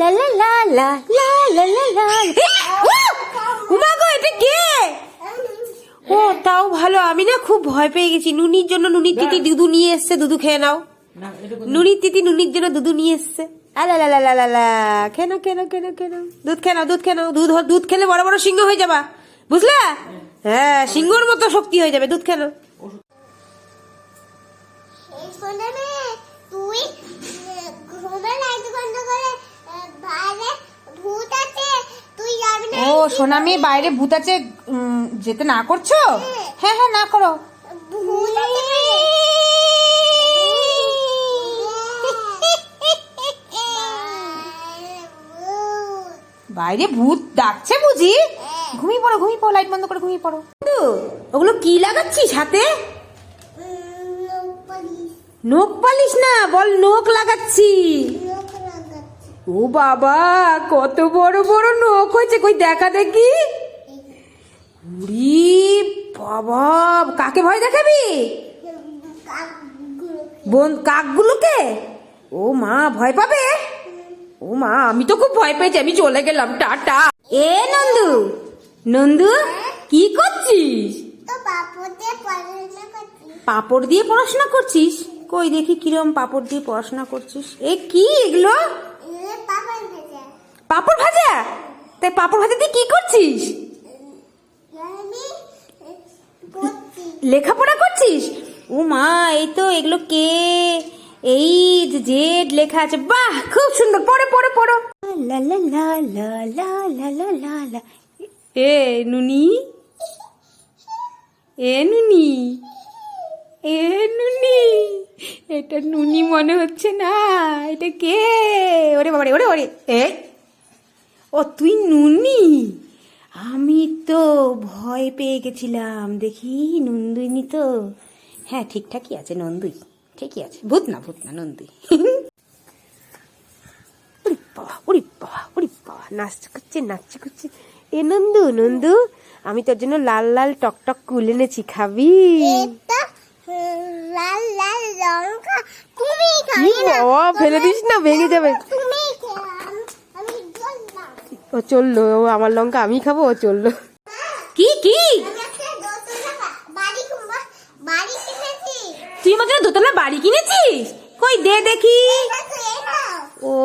লা লা লা লা লা লা লা লা উমা গো এটা কে? ও তাও ভালো আমি না খুব ভয় পেয়ে গেছি। নুনির জন্য নুনির তিতি দুধু নিয়ে এসছে দুধু খেয়ে নাও। নুনির তিতি নুনির জন্য দুধু নিয়ে এসছে। আলা লা লা লা লা লা কেন কেন কেন কেন দুধ খেয়ে নাও দুধ খেয়ে নাও। দুধ দুধ খেলে বড় বড় সিংহ হয়ে যাবা। বুঝলা? হ্যাঁ সিংহর মতো শক্তি হয়ে যাবে দুধ খেলো। তুই ঘুমের লাইট বন্ধ করে ও সোনা মেয়ে বাইরে ভূত আছে যেতে না করছ? হ্যাঁ। হ্যাঁ না করো। বাইরে ভূত ডাকছে বুঝি? ঘুমিয়ে পড়ো ঘুমিয়ে পড়ো লাইট বন্ধ করে ঘুমিয়ে পড়ো। ওগুলো কি লাগাচ্ছিস হাতে? নোক পালিশ। না বল নোক লাগাচ্ছি। ও বাবা কত বড় বড় নোক হয়েছে কই দেখা দেখি? উরি বাবা কাকে ভয় দেখাবি? বোন কাকগুলোকে? ও মা ভয় পাবে? ও মা আমি তো খুব ভয় পেয়েছি আমি চলে গেলাম টাটা। এ নন্দু নন্দু কি করছিস। পাপড় দিয়ে পড়াশোনা করছিস? কই দেখি কিরম পাপড় দিয়ে পড়াশোনা করছিস? এ কি এগুলো? পাপড় ভাজা? তাই পাপড় ভাজা দিয়ে কি করছিস? লেখাপড়া করছিস? ও মা এই তো এগুলো কে? এই জেড লেখা আছে বাহ খুব সুন্দর পড়ো পড়ো পড়ো। লা লা লা লা লা লা লা লা লা। এ নুনি? এ নুনি? এ নুনি? এটা নুনি মনে হচ্ছে না এটা কে? ওরে বাবারে ওরে ওরে। এ ও তুই নুনি? আমি তো ভয় পেয়ে গেছিলাম। দেখি নন্দুইনি তো? হ্যাঁ ঠিকঠাকই আছে নন্দুই। ঠিকই আছে। ভূত না ভূত না নন্দুই। বাবা বাবা বাবা নাচ করছে নাচ করছে। এ নন্দু নন্দু আমি তোর জন্য লাল লাল টকটক কুল এনেছি খাবি? এটা লাল লাল লঙ্কা তুমি খাবি না। বাবা ফেলে দিস না ভেঙে যাবে। তুমি খেও, আমি- আমি বললাম ও চলল ও আমার লঙ্কা আমি খাব ও চলল। কি কি? তুই আমাকে দোতলা বাড়ি কিনেছিস? কই দে দেখি। ও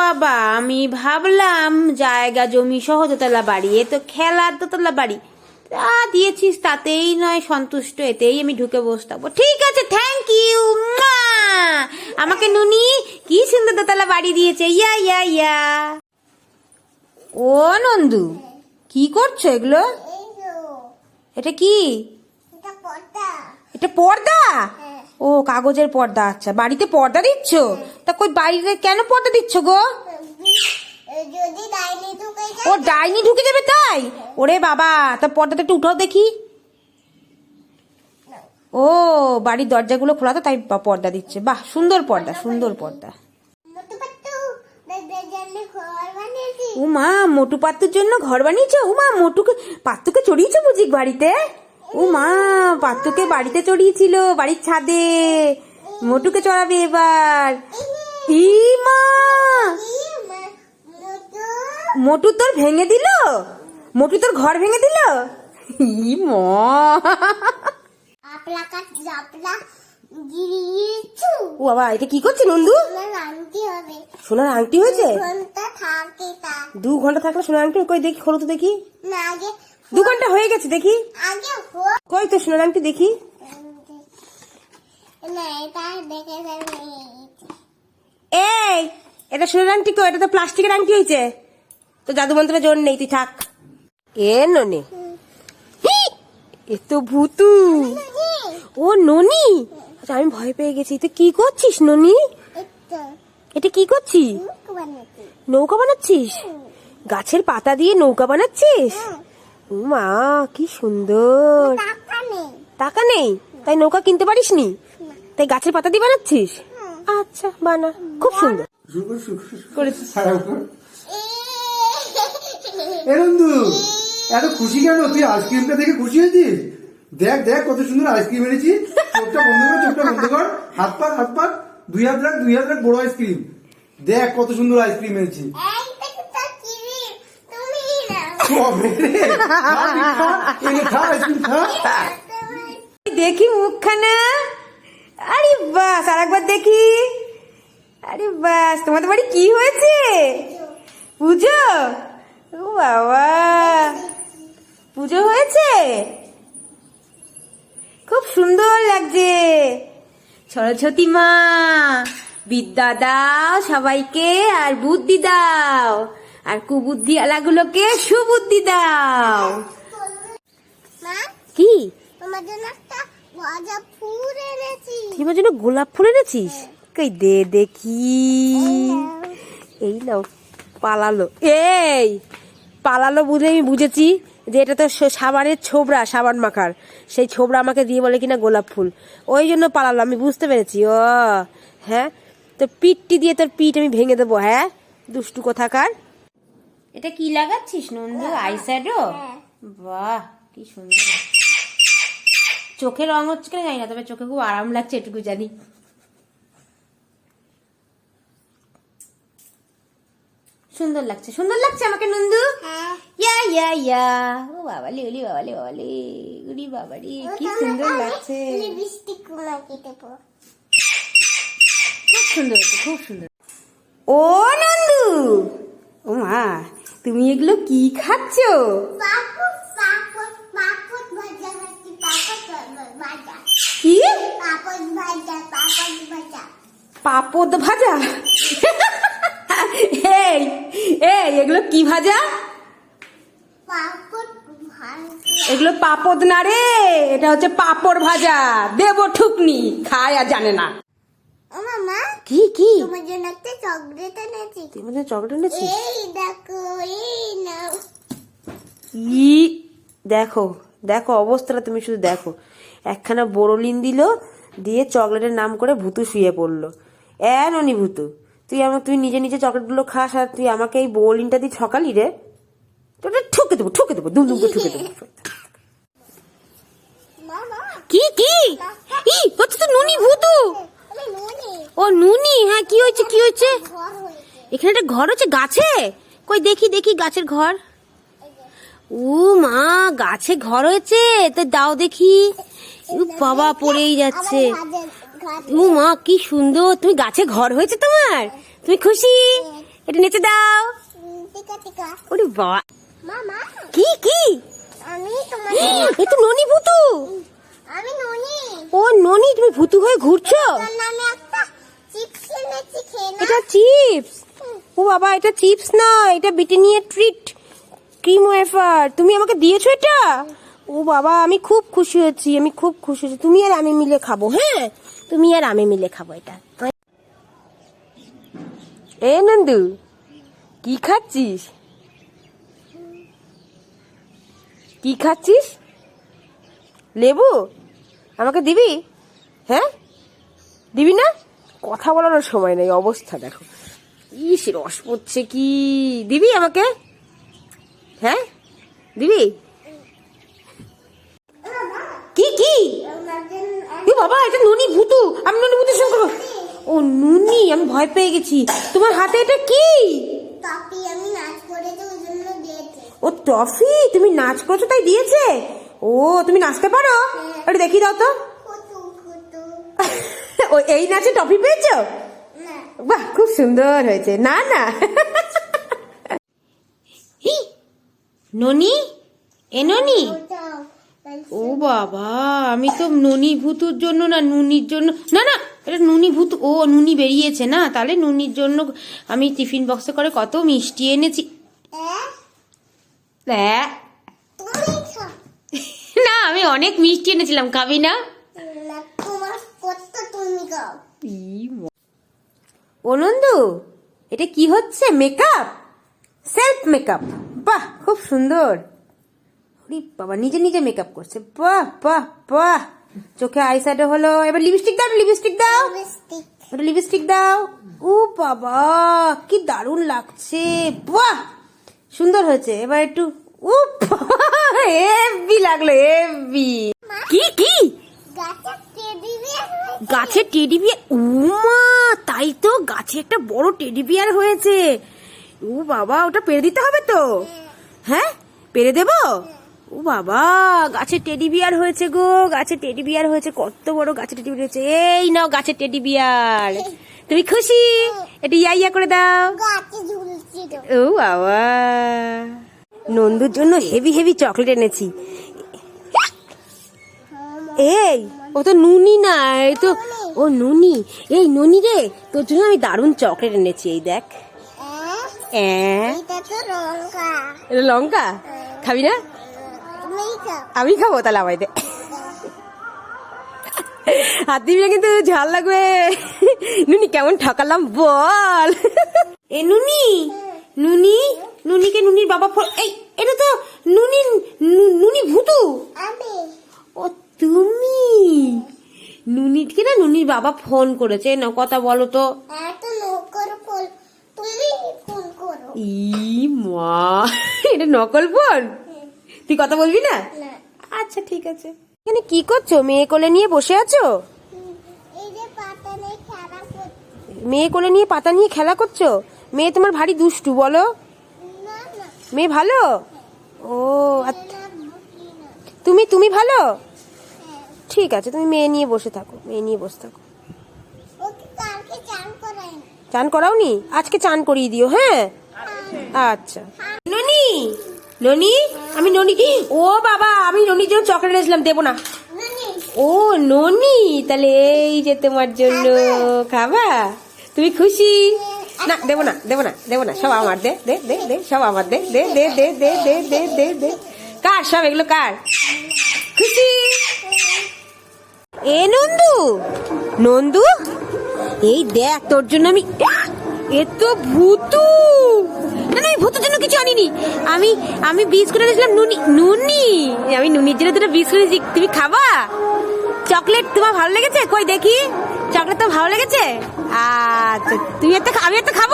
বাবা আমি ভাবলাম জায়গা জমি সহ দোতলা বাড়ি এ তো খেলার দোতলা বাড়ি। তা দিয়েছিস তাতেই নয় সন্তুষ্ট এতেই আমি ঢুকে বসতাম। ঠিক আছে থ্যাংক ইউ আমাকে নুনি কি সুন্দর দোতলা বাড়ি দিয়েছে ইয়া ইয়া ইয়া। ও নন্দু কি করছ এগুলো? এটা কি? এটা পর্দা। হ্যাঁ। ও কাগজের পর্দা আচ্ছা। বাড়িতে পর্দা দিচ্ছ? তা কই বাড়িতে কেন পর্দা দিচ্ছ গো? ও ডাইনি ঢুকে যাবে তাই? ওরে বাবা তা পর্দাটা একটু উঠাও দেখি। ও বাড়ির দরজাগুলো খোলা তো তাই পর্দা দিচ্ছে। বাহ সুন্দর পর্দা সুন্দর পর্দা মতো পাত্তু বেদের জন্য ঘর বানিয়েছি ও মা মোটু পাত্তুর জন্য ঘর বানিয়েছো? ও মা মোটুকে পাত্তুকে চড়িয়েছো বুঝি বাড়িতে? ও মা পাত্তুকে বাড়িতে চড়িয়েছিল বাড়ির ছাদে। মোটুকে চড়াবে এবার। ই মা মোটু তোর ভেঙে দিল? মোটু তোর ঘর ভেঙে দিল? ই মা ও বাবা এটা কি করছে নন্দু? সোনার আংটি হয়েছে? দু ঘণ্টা থাকলে সোনার আংটি? কই দেখি খোলো তো দেখি। দু ঘণ্টা হয়ে গেছে দেখি। কই তো সোনার আংটি দেখি। এই এটা সোনার আংটি কই? এটা তো প্লাস্টিকের আংটি হয়েছে। তো জাদু মন্ত্রের জোর নেই তুই থাক। এ ননি। এ তো ভূতু। ও ননি? আচ্ছা, আমি ভয় পেয়ে গেছি। তুই কি করছিস ননি? এটা কি করছিস? নৌকা বানাচ্ছিস? গাছের পাতা দিয়ে নৌকা বানাচ্ছিস? ও মা কি সুন্দর। টাকা নেই। তাই নৌকা কিনতে পারিসনি? তাই গাছের পাতা দিয়ে বানাচ্ছিস? আচ্ছা বানা। খুব সুন্দর। এত খুশি কেন? তুই আইসক্রিমটা দেখে খুশি হয়েছিস? দেখ দেখ কত সুন্দর আইসক্রিম এনেছি। চোখটা বন্ধ কর চোখটা বন্ধ কর। হাত পা হাত পা দুই হাত রাখ দুই হাত রাখ বড় আইসক্রিম দেখ কত সুন্দর আইসক্রিম এনেছি। দেখি মুখখানা। আরে বাস আর একবার দেখি। আরে বাস তোমাদের বাড়ি কি হয়েছে? পুজো? ও বাবা। পুজো হয়েছে? খুব সুন্দর লাগছে। সরস্বতী মা বিদ্যা দাও সবাইকে আর বুদ্ধি দাও। আর কুবুদ্ধি আলাগুলোকে সুবুদ্ধি দাও। কি? তোমার জন্য একটা ভাজা ফুল এনেছি। তুই জন্য গোলাপ ফুল এনেছিস? কই দে দেখি। এই নাও পালালো। এই পালালো বুঝে আমি বুঝেছি। যে এটা তো সাবানের ছোবড়া, সাবান মাখার। সেই ছোবড়া আমাকে দিয়ে বলে কিনা গোলাপ ফুল। ওই জন্য পালালো আমি বুঝতে পেরেছি। ও হ্যাঁ? তো পিঠটি দিয়ে তোর পিঠ আমি ভেঙে দেবো হ্যাঁ? দুষ্টু কোথাকার। এটা কি লাগাচ্ছিস, নন্দু? আইশ্যাডো বাহ, কি সুন্দর। চোখে রং হচ্ছে কিনা জানি না, তবে চোখে খুব আরাম লাগছে, এটুকু জানি। সুন্দর লাগছে সুন্দর লাগছে আমাকে নন্দু? হ্যাঁ। ইয়া ইয়া ইয়া। ও বাবালি ওলি বাবালি বাবালি উলি বাবালি কি সুন্দর লাগছে। খুব সুন্দর খুব সুন্দর। ও নন্দু! ও মা তুমি এগুলো কি খাচ্ছো? কি? পাপড় ভাজা পাপড় ভাজা। পাপদ ভাজা? এই এই এগুলো কি ভাজা? এগুলো পাপদ না রে এটা হচ্ছে পাপড় ভাজা। দেব ঠুকনি খায় আর জানে না। কি কি? তোমার জন্য একটা চকলেট এনেছি। চকলেট এই দেখো এই নাও। ই দেখো দেখো অবস্থাটা তুমি শুধু দেখো। একখানা বোরলিন দিল দিয়ে চকলেটের নাম করে ভুতু শুয়ে পড়ল। এ ননি ভুতু তুই আমার, তুই নিজে নিজে চকলেটগুলো খাস আর তুই আমাকে এই বোরলিনটা দিয়ে ঠকালি রে? তোটা ঠুকে দেবো ঠুকে দেবো, দুম দুম করে ঠুকে দেবো। কি কি? ই, হচ্ছে তো নুনি ভুতু। ও নুনি হ্যাঁ কি হয়েছে কি হয়েছে? এখানে একটা ঘর হচ্ছে, গাছে? কই, দেখি দেখি, গাছের ঘর। ও মা, গাছে ঘর হয়েছে? তো দাও দেখি। বাবা পড়েই যাচ্ছে। ও মা কি সুন্দর। তুমি গাছে ঘর হয়েছে তোমার? তুমি খুশি? এটা নেচে দাও। ওরে বাবা কি কি? আমি তোমার এ তো ননি ভুতু। আমি নুনি। ও ননি তুমি ভুতু হয়ে ঘুরছো? এটা চিপস? ও বাবা এটা চিপস না এটা ব্রিটানিয়া ট্রিট। Cream wafer. তুমি আমাকে দিয়েছ এটা? ও বাবা আমি খুব খুশি হয়েছি আমি খুব খুশি হয়েছি। তুমি আর আমি মিলে খাব হ্যাঁ? তুমি আর আমি মিলে খাব এটা। এ নন্দু, কি খাচ্ছিস? কি খাচ্ছিস? লেবু? আমাকে দিবি? হ্যাঁ? দিবি না? কথা বলার সময় নেই, অবস্থা দেখো। ইস, রস পড়ছে কি? দিবি আমাকে? হ্যাঁ? দিবি? কি কি? এ বাবা এটা নুনি ভুতু। আমি নুনি ভুতুর সঙ্গে। ও নুনি আমি ভয় পেয়ে গেছি। তোমার হাতে এটা কি? পাপি আমি নাচ করেছি ওই জন্য দিয়েছে। ও টফি তুমি নাচ করছ তাই দিয়েছে? ও তুমি নাচতে পারো? একটু দেখি দাও তো। ও এই নাচে টফি পেয়েছ? না। বাহ খুব সুন্দর হয়েছে। না না। হি, ননি? এ ননি? ও বাবা আমি তো ননি ভুতুর জন্য না নুনির জন্য না না এটা নুনি ভূত ও নুনি বেরিয়েছে না তাহলে নুনির জন্য আমি টিফিন বক্সে করে কত মিষ্টি এনেছি। না আমি অনেক মিষ্টি এনেছিলাম খাবি না? না তোমার কত তুমি খাও? ও নন্দু এটা কি হচ্ছে? মেকআপ? সেলফ মেকআপ বাহ খুব সুন্দর। ওরে বাবা নিজে নিজে মেকআপ করছে। বাহ বাহ বাহ। চোখে আইশ্যাডো হলো এবার লিপস্টিক দাও লিপস্টিক দাও। লিপস্টিক লিপস্টিক দাও। ও বাবা কি দারুণ লাগছে। বাহ সুন্দর হয়েছে। এবার একটু ও হেভি লাগল হেভি কি কি? গাছের টেডি বিয়ার উমা তাই তাই তো গাছে একটা বড় টেডি বিয়ার হয়েছে। ও বাবা ওটা পেরে দিতে হবে তো? হ্যাঁ। পেরে দেব? ও বাবা গাছে টেডি বিয়ার হয়েছে গো গাছে টেডি বিয়ার হয়েছে কত বড় গাছে টেডি বিয়ার হয়েছে। এই নাও গাছে টেডি বিয়ার তুমি খুশি? এটা ইয়া ইয়া করে দাও। ও বাবা। নন্দুর জন্য হেভি হেভি চকলেট এনেছি। এই ও তো নুনি না এই তো ও নুনি। এই নুনি রে তোর জন্য আমি দারুণ চকলেট এনেছি এই দেখ। হ্যাঁ লঙ্কা। এটা লঙ্কা? খাবি না? আমি খাব তাহলে আমায় দে। হাত দিবি কিন্তু ঝাল লাগবে। নুনি কেমন ঠকালাম বল। এ নুনি নুনি নুনিকে নুনির বাবা ফোন এই এটা তো নুনি নুনি ভুতু। আমি। ও তুমি। নুনিকে না নুনির বাবা ফোন করেছে না কথা বলো তো। ই মা এটা নকল ফোন তুই কথা বলবি না? না। আচ্ছা ঠিক আছে। এখানে কি করছ? মেয়ে কোলে নিয়ে বসে আছো? মেয়ে কোলে নিয়ে পাতা নিয়ে খেলা করছ? মেয়ে তোমার ভারী দুষ্টু বলো। না না। মেয়ে ভালো? ও না না। তুমি তুমি ভালো? হ্যাঁ। ঠিক আছে তুমি মেয়ে নিয়ে বসে থাকো মেয়ে নিয়ে বসে থাকো। চান চান করাওনি? আজকে চান করিয়ে দিও হ্যাঁ? আচ্ছা। ননি ননি আমি ননি ও বাবা আমি ননির জন্য চকলেট এনেছিলাম দেবো না ও ননি তাহলে এই যে তোমার জন্য খাবা তুমি খুশি না দেবো না দেবো না দেবো না সব আমার দে দে দে দে সব আমার দে দে দে দে দে দে দে দে দে কার সব এগুলো কার খুশি এ নন্দু নন্দু এই দেখ তোর জন্য আমি এ তো ভূতু ভূতের জন্য কিছু আনিনি। আমি আমি বিস্কুট এনেছিলাম নুনি নুনি। আমি নুনির জন্য দুটো বিস্কুট তুমি খাবা? চকলেট তোমার ভালো লেগেছে? কই দেখি। চকলেট তো ভালো লেগেছে? আচ্ছা তুমি খা- আমি একটা খাব?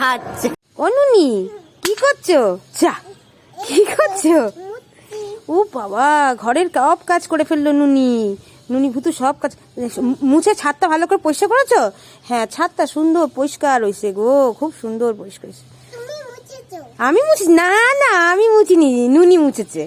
আচ্ছা। ও নুনি, কি করছ? চা কি করছ? ও বাবা, ঘরের সব কাজ করে ফেলল নুনি। নুনি ভুতু সব কাজ মুছে ছাদটা ভালো করে পরিষ্কার করেছ? হ্যাঁ ছাদটা সুন্দর পরিষ্কার হয়েছে গো, খুব সুন্দর পরিষ্কার হয়েছে। আমি মুছি না না আমি মুছিনি নুনি মুছেছে।